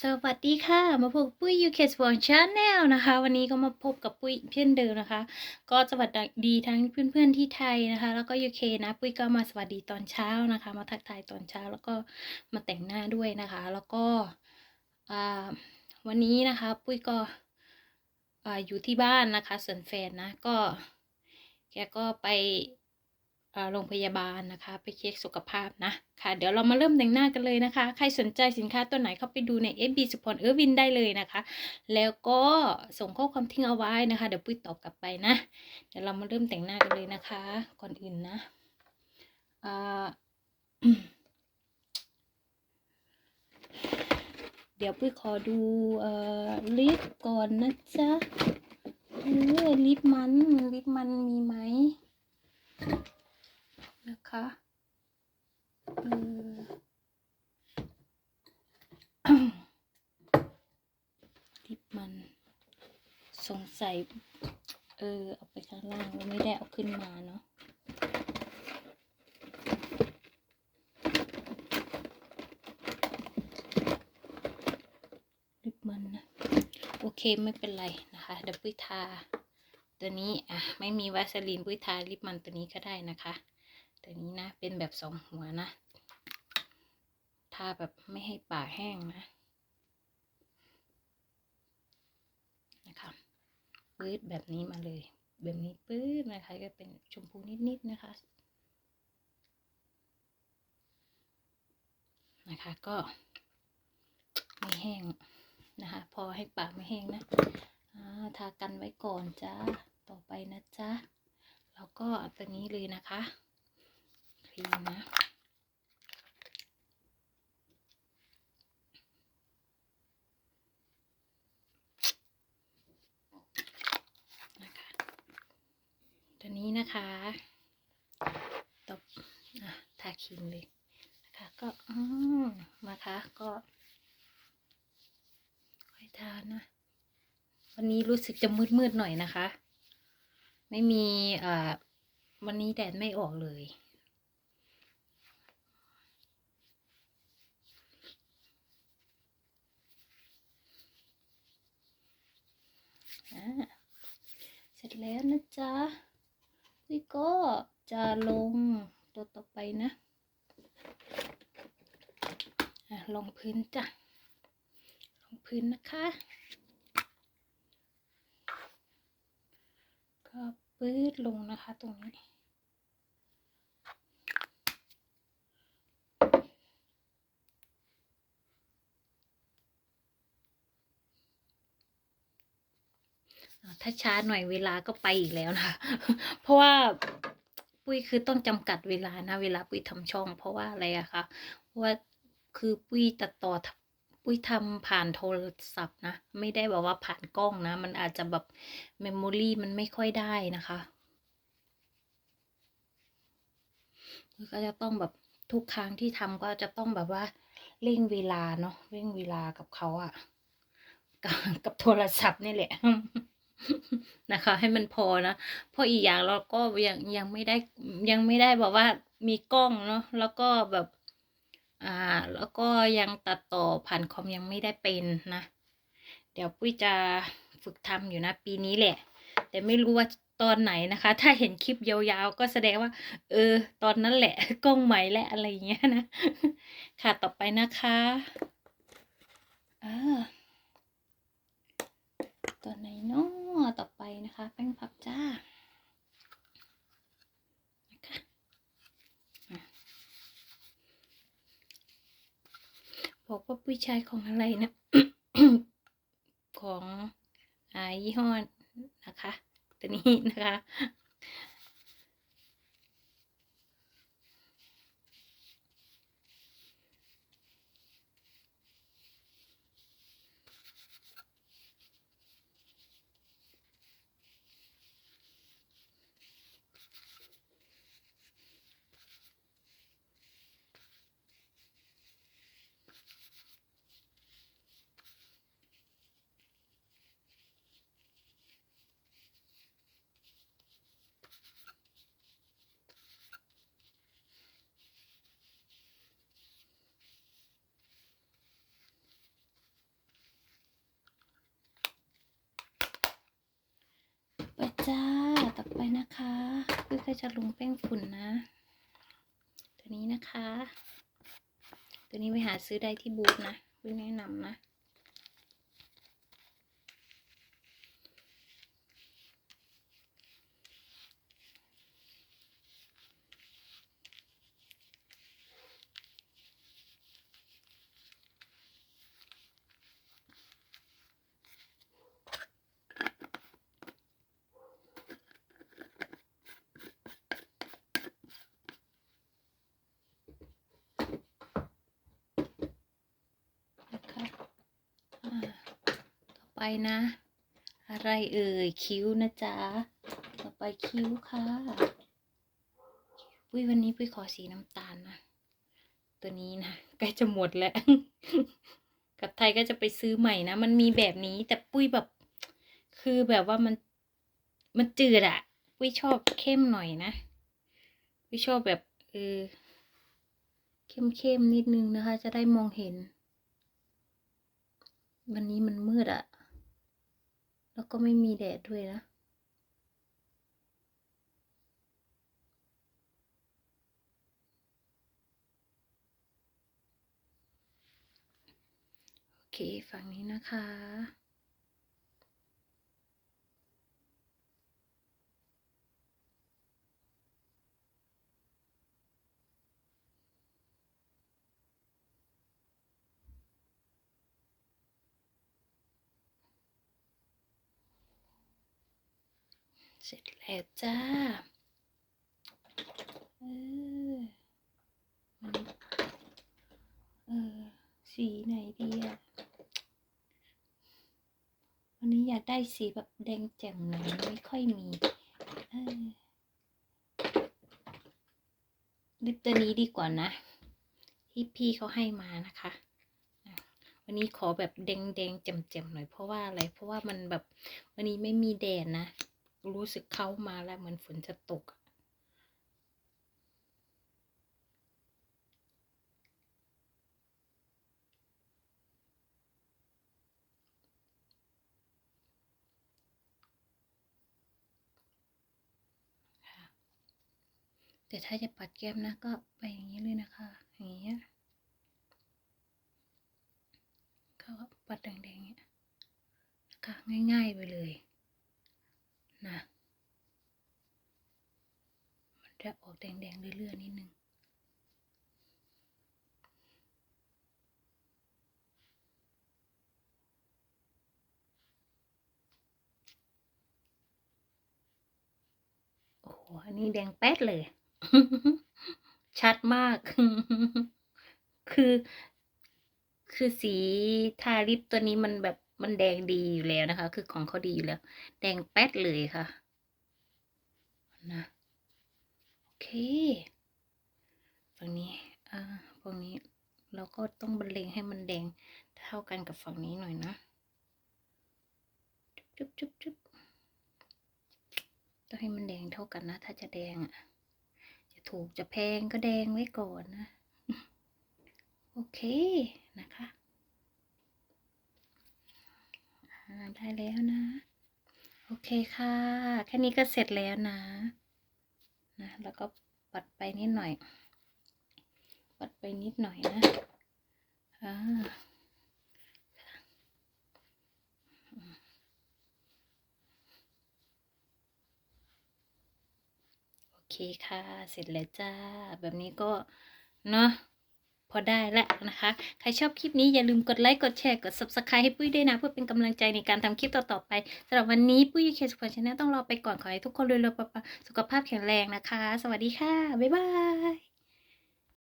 สวัสดีค่ะ มาพบปุ้ย UK Sport Channel นะคะ วันนี้ก็มาพบกับปุ้ยเช่นเดิมนะคะ ก็สวัสดีทั้งเพื่อนๆที่ไทยนะคะ แล้วก็ UK นะ ปุ้ยก็มาสวัสดีตอนเช้านะคะ มาทักทายตอนเช้าแล้วก็มาแต่งหน้าด้วยนะคะ แล้วก็อ่าวันนี้นะคะ ปุ้ยก็อ่าอยู่ที่บ้านนะคะส่วนแฟนนะก็แกก็ไป โรงพยาบาลนะคะ ไปเช็คสุขภาพนะค่ะ เดี๋ยวเรามาเริ่มแต่งหน้ากันเลยนะคะ ใครสนใจสินค้าตัวไหนเข้าไปดูใน FB Support เออวินได้เลยนะคะ แล้วก็ส่งข้อความทิ้งเอาไว้นะคะ เดี๋ยวปุ้ยตอบกลับไปนะ เดี๋ยวเรามาเริ่มแต่งหน้ากันเลยนะคะ ก่อนอื่นนะเดี๋ยวปุ้ยขอดูเอ่อลิปก่อนนะจ๊ะเออลิปมันลิปมันมีไหม นะคะเออลิปมันสงสัย เออ เอาไปข้างล่างแล้วไม่ได้เอาขึ้นมาเนาะลิปมันนะ โอเคไม่เป็นไรนะคะเดี๋ยวปุ้ยทา ตัวนี้ อะ ไม่มีวาสลีนปุ้ยทาลิปมันตัวนี้ก็ได้นะคะ แตัวนี้นะ เป็นแบบสองหัวนะ ทาแบบไม่ให้ปากแห้งนะนะคะปื๊ดแบบนี้มาเลย แบบนี้ปื๊ดนะคะ ก็เป็นชมพูนิดๆนะคะ นะคะก็ไม่แห้งนะคะ พอให้ปากไม่แห้งนะอาทากันไว้ก่อนจ้า ต่อไปนะจ๊ะแล้วก็ตัวนี้เลยนะคะ ครีมนะนะคะตัวนี้นะคะตบะทาครีมเลยนะคะก็อืมนะคะก็ค่อยทานะ วันนี้รู้สึกจะมืดมืดๆหน่อยนะคะ ไม่มีอ่าวันนี้แดดไม่ออกเลย เสร็จแล้วนะจ๊ะพี่ก็จะลงตัวต่อไปนะอะลงพื้นจ้ะ ลงพื้นนะคะ ก็ปื้ดลงนะคะตรงนี้ ถ้าช้าหน่อยเวลาก็ไปอีกแล้วนะ เพราะว่าปุ้ยคือต้องจำกัดเวลานะ เวลาปุ้ยทำช่อง เพราะว่าอะไรอะคะว่าคือปุ้ยตัดต่อปุ้ยทำผ่านโทรศัพท์นะ ไม่ได้แบบว่าผ่านกล้องนะ มันอาจจะแบบเมมโมรีมันไม่ค่อยได้นะคะก็จะต้องแบบทุกครั้งที่ทำก็จะต้องแบบว่าเร่งเวลาเนาะเร่งเวลากับเขาอะกับกับโทรศัพท์นี่แหละ นะคะ ให้มันพอนะเพราะอีกอย่างเราก็ยังยังไม่ได้ยังไม่ได้แบบว่ามีกล้องเนาะแล้วก็แบบอ่าแล้วก็ยังตัดต่อผ่านคอมยังไม่ได้เป็นนะ เดี๋ยวปุ้ยจะฝึกทำอยู่นะปีนี้แหละ แต่ไม่รู้ว่าตอนไหนนะคะ ถ้าเห็นคลิปยาวๆ ก็แสดงว่า เออ ตอนนั้นแหละกล้องใหม่และอะไรอย่างเงี้ยนะ ค่ะต่อไปนะคะอ่า ตัวไหนเนาะต่อไปนะคะ แป้งพับจ้านะคะบอกว่าผู้ชายของอะไรนะ ของอ่ายี่ห้อนะคะ ตัวนี้นะคะ น นะคะปุ้ยก็จะลงแป้งฝุ่นนะ ตัวนี้นะคะ ตัวนี้ไปหาซื้อได้ที่บูธนะปุ้ยแนะนำนะอ่าต่อ ไปนะ อะไรเอ่ยคิ้วนะจ๊ะต่อไปคิ้วค่ะปุ้ยวันนี้ปุ้ยขอสีน้ำตาลนะตัวนี้นะใกล้จะหมดแล้ว กับไทยก็จะไปซื้อใหม่นะ มันมีแบบนี้แต่ปุ้ยแบบ คือแบบว่ามันมันจืดอะปุ้ยชอบเข้มหน่อยนะปุ้ยชอบแบบเออเข้มๆนิดนึงนะคะ จะได้มองเห็น วันนี้มันมืดอะ แล้วก็ไม่มีแดดด้วยนะ โอเค ฝั่งนี้นะคะ เสร็จแล้วจ้าเออมันเออสีไหนดีอะวันนี้อยากได้สีแบบแดงแจ่มหน่อยไม่ค่อยมีเออลิปตัวนี้ดีกว่านะ ที่พี่เขาให้มานะคะ วันนี้ขอแบบแดงแดงๆแจ่มๆหน่อยเพราะว่าอะไร เพราะว่ามันแบบวันนี้ไม่มีแดดนะ รู้สึกเข้ามาแล้วเหมือนฝนจะตก แต่ถ้าจะปัดแก้มนะก็ไปอย่างนี้เลยนะคะ อย่างเงี้ก็ปัดแดงๆอย่างเงี้ยนะคะง่ายๆไปเลย นะ มันจะออกแดงๆเรื่อยๆนิดนึงโอ้โหอันนี้แดงแป๊ดเลย ชัดมาก คือ คือสีทาลิปตัวนี้มันแบบ มันแดงดีอยู่แล้วนะคะ คือของเขาดีอยู่แล้ว แดงแป๊ดเลยค่ะนะโอเคฝั่งนี้อ่าฝั่งนี้เราก็ต้องบรรเลงให้มันแดงเท่ากันกับฝั่งนี้หน่อยนะจุ๊บจุ๊บจุ๊บต้องให้มันแดงเท่ากันนะ ถ้าจะแดงอะจะถูกจะแพงก็แดงไว้ก่อนนะ โอเคนะคะ อ่า ได้แล้วนะ โอเคค่ะ แค่นี้ก็เสร็จแล้วนะ นะ แล้วก็ปัดไปนิดหน่อย ปัดไปนิดหน่อยนะอ่าโอเคค่ะ เสร็จแล้วจ้า แบบนี้ก็ เนาะ พอได้แล้วนะคะ ใครชอบคลิปนี้อย่าลืมกดไลค์ กดแชร์ กด subscribe ให้ปุ้ยด้วยนะ เพื่อเป็นกำลังใจในการทำคลิปต่อๆไปสำหรับวันนี้ปุ้ยเคสุขชาแนลต้องรอไปก่อนขอให้ทุกคนรวยๆปังๆสุขภาพแข็งแรงนะคะ สวัสดีค่ะ บ๊ายบาย